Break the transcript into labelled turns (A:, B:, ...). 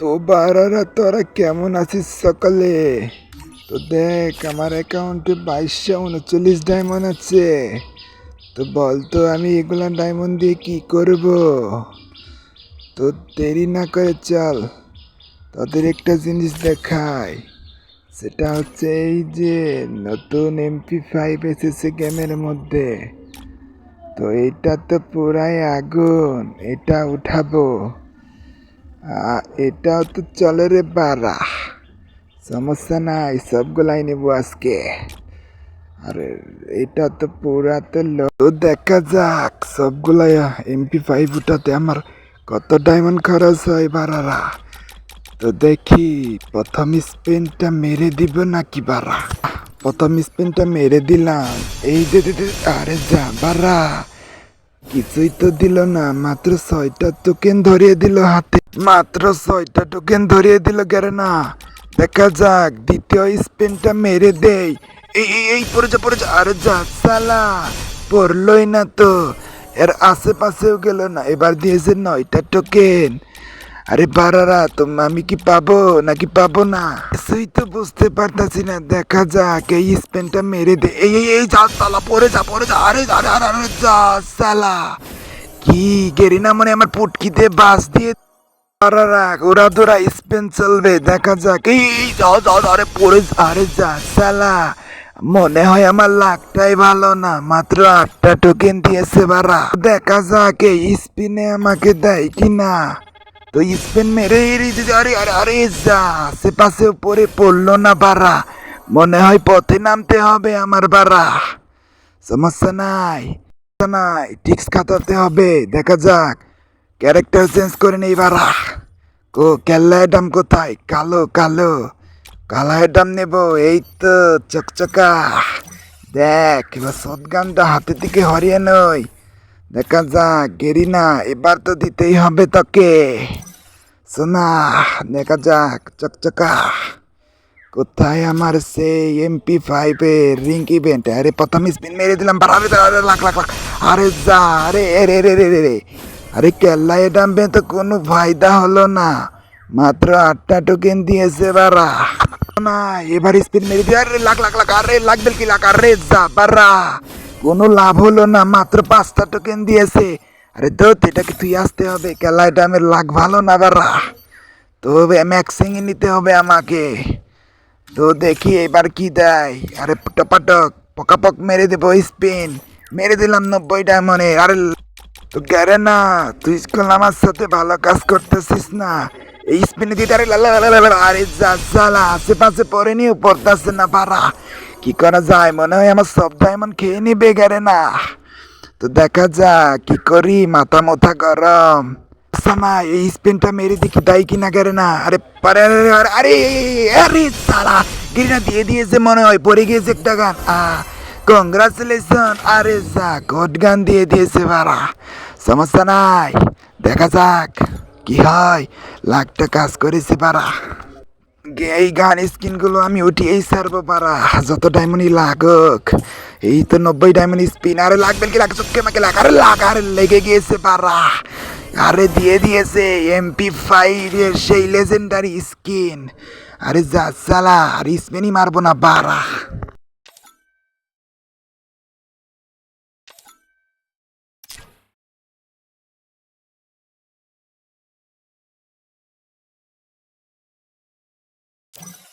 A: তো বারারা তোরা কেমন আছিস সকালে? তো দেখ, আমার অ্যাকাউন্টে বাইশশো উনচল্লিশ ডায়মন্ড আছে। তো বল তো, আমি এগুলা ডায়মন্ড দিয়ে কি করব? তো দেরি না করে চল, তোদের একটা জিনিস দেখাই। সেটা হচ্ছে এই যে নতুন এমপি ফাইভ এসেছে গেমের মধ্যে। তো এটা তো পুরাই আগুন, এটা উঠাবো। এটাও তো চলে রে বারা সমস্যা নাই, সবগুলাই নেব আজকে। আরে এটা তো পুরা তো দেখা যাক, সবগুলাই এমপি ফাইভ উঠাতে আমার কত ডায়মন্ড খরচ হয় বারারা তো দেখি, প্রথম স্পিনটা মেরে দিব নাকি বারা প্রথম স্পিনটা মেরে দিলাম, এই যে- আরে যা বারা কিছুই তো দিল না, মাত্র ছয়টা টোকেন ধরিয়ে দিল হাতে। মাত্র ছয়টা টোকেন ধরিয়ে দিল গেরে না দেখা যাক, দ্বিতীয় স্পেনটা মেরে দেই। এই এই পড়ে যা পড়ে যা। আরে যা সালা পড়লই না তো। এর আশেপাশেও গেল না। এবার দিয়েছে নয়টা টোকেন আরে বারারা তুমি আমি কি পাবো নাকি পাবো না? সেই তো বুঝতে পারতাছি না। দেখা যাক এই স্পেনটা মেরে দে এই এই যা সালা পরে যা পরে যা। আরে আরে আরে আরে যা সালা। কি গেরিনা মনে আমার পুটকিতে বাস দিয়ে বারারা ওরা দোরা স্পেন চলবে। দেখা যাক। এই এই যা যা যা, আরে পরে আরে যা সালা। মনে হয় আমার লাখটাই ভালো না মাত্র আটটা টোকেন দিয়েছে বারা। দেখা যাক এই স্পিনে আমাকে দেয় কিনা। তো স্পেন মেরে আরে আরে আরে, যা সে পাশে পরে পড়ল না বারা মনে হয় পথে নামতে হবে আমার বারা সমস্যা নাই নাই, টিক্স খাটাতে হবে, দেখা যাক। ক্যারেক্টার চেঞ্জ করে নেই বারা কো, কেল্লায় ডাম কোথায়? কালো কালো। কালায় ডাম নেব, এই তো, চকচকা। দেখ, এবার সদগানটা হাতে থেকে হরিয়ে নই দেখা যাক গেরি না এবার তো দিতেই হবে তোকে। শোনা দেখা যাক চকচকা। কোথায় আমার সেই এমপি ফাইভের রিঙ্ক ইভেন্ট? আরে, প্রথম স্পিন মেরে দিলাম। বাড়াবে লাখ লাখ লাখ। আরে, যা, আরে রে রে রে রে রে আরে, কেল্লায় ডামবে তো কোনো ফায়দা হলো না। মাত্র আটটা টোকেন দিয়েছে বারা। না, এবার স্পিন মেরে দিয়ে, আরে, লাখ লাখ লাখ, আরে, লাখ বেল কি লাখ? আরে, যা, বারা। কোনো লাভ হলো না মাত্র পাঁচটা টোকেন দিয়েছে আরে তো এটাকে তুই আসতে হবে কেলায় ডামের লাখ ভালো না বারা তো ম্যাক্সিং নিতে হবে আমাকে তো দেখি এবার কি দেয় আরে টপাটক পকাপক মেরে দেবো স্পিন মেরে দিলাম নব্বই ডায়মন্ডে আরে তো গেরে না তুই স্কুল আমার সাথে ভালো কাজ করতেছিস না এই স্পিনে দিতে আরে আরে যা আশেপাশে পরে নিয়ে পড়তেছে না পারা কি করা যায়? মনে হয় আমার সব ডায়মন্ড খেয়ে নিবে গেরে না তো দেখা যাক, কি করি? মাথা মোথা গরম। সামা, এই স্পিনটা মেরে দেখি তাই কিনা করে না আরে আরে আরে আরে সালা! গিরিনা, দিয়ে দিয়েছে মনে হয়, পড়ে গিয়েছে একটা গান। আ কংগ্রাচুলেশন আরে, যা গড গান দিয়ে দিয়েছে বারা সমস্যা নাই, দেখা যাক, কি হয়। লাখটা কাজ করেছে বারা এই গান স্কিনগুলো আমি উঠিয়েই সারবো পারা, যত ডায়মন্ডই লাগুক। এই তো নব্বই ডায়মন্ড স্পিন আরে লাগবে কি লাগ? চোখে মাকে লাগ, আরে লাগ, আরে লেগে গিয়েছে পারা। আরে দিয়ে দিয়েছে এমপি ফাইভ এর সেই লেজেন্ডারি স্কিন আরে যা সালা আর স্পিনই মারবো না বারা you